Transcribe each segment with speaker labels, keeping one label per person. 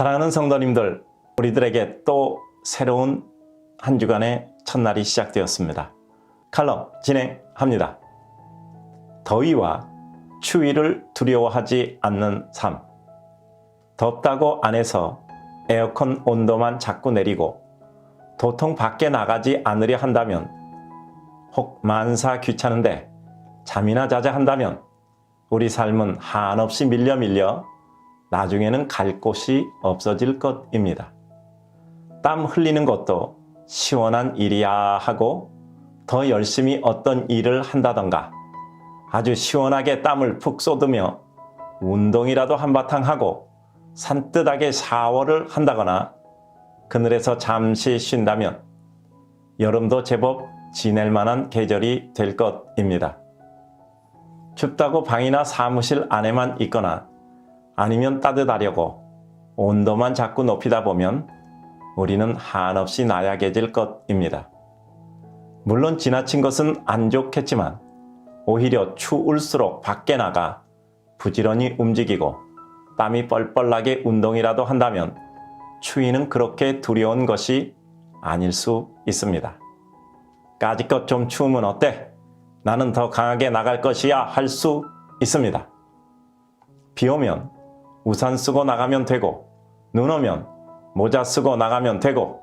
Speaker 1: 사랑하는 성도님들, 우리들에게 또 새로운 한 주간의 첫날이 시작되었습니다. 칼럼 진행합니다. 더위와 추위를 두려워하지 않는 삶. 덥다고 안에서 에어컨 온도만 자꾸 내리고 도통 밖에 나가지 않으려 한다면 혹 만사 귀찮은데 잠이나 자자 한다면 우리 삶은 한없이 밀려 밀려 나중에는 갈 곳이 없어질 것입니다. 땀 흘리는 것도 시원한 일이야 하고 더 열심히 어떤 일을 한다던가 아주 시원하게 땀을 푹 쏟으며 운동이라도 한바탕 하고 산뜻하게 샤워를 한다거나 그늘에서 잠시 쉰다면 여름도 제법 지낼 만한 계절이 될 것입니다. 춥다고 방이나 사무실 안에만 있거나 아니면 따뜻하려고 온도만 자꾸 높이다 보면 우리는 한없이 나약해질 것입니다. 물론 지나친 것은 안 좋겠지만 오히려 추울수록 밖에 나가 부지런히 움직이고 땀이 뻘뻘 나게 운동이라도 한다면 추위는 그렇게 두려운 것이 아닐 수 있습니다. 까짓것 좀 추우면 어때? 나는 더 강하게 나갈 것이야 할 수 있습니다. 비 오면 우산 쓰고 나가면 되고, 눈 오면 모자 쓰고 나가면 되고,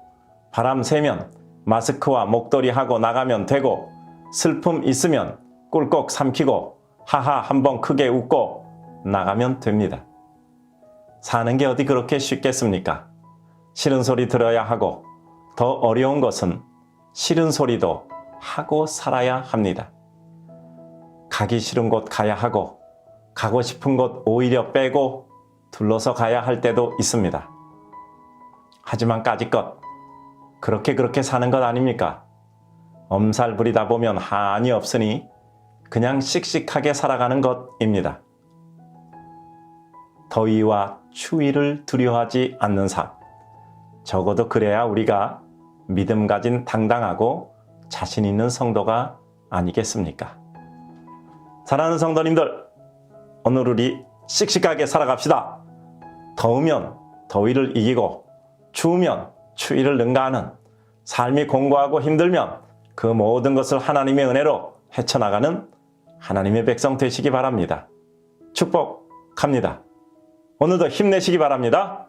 Speaker 1: 바람 새면 마스크와 목도리 하고 나가면 되고, 슬픔 있으면 꿀꺽 삼키고, 하하 한번 크게 웃고 나가면 됩니다. 사는 게 어디 그렇게 쉽겠습니까? 싫은 소리 들어야 하고, 더 어려운 것은 싫은 소리도 하고 살아야 합니다. 가기 싫은 곳 가야 하고, 가고 싶은 곳 오히려 빼고 둘러서 가야 할 때도 있습니다. 하지만 까짓것, 그렇게 그렇게 사는 것 아닙니까? 엄살 부리다 보면 한이 없으니 그냥 씩씩하게 살아가는 것입니다. 더위와 추위를 두려워하지 않는 삶. 적어도 그래야 우리가 믿음 가진 당당하고 자신 있는 성도가 아니겠습니까? 사랑하는 성도님들, 오늘 우리 씩씩하게 살아갑시다. 더우면 더위를 이기고 추우면 추위를 능가하는 삶이 공고하고 힘들면 그 모든 것을 하나님의 은혜로 헤쳐나가는 하나님의 백성 되시기 바랍니다. 축복합니다. 오늘도 힘내시기 바랍니다.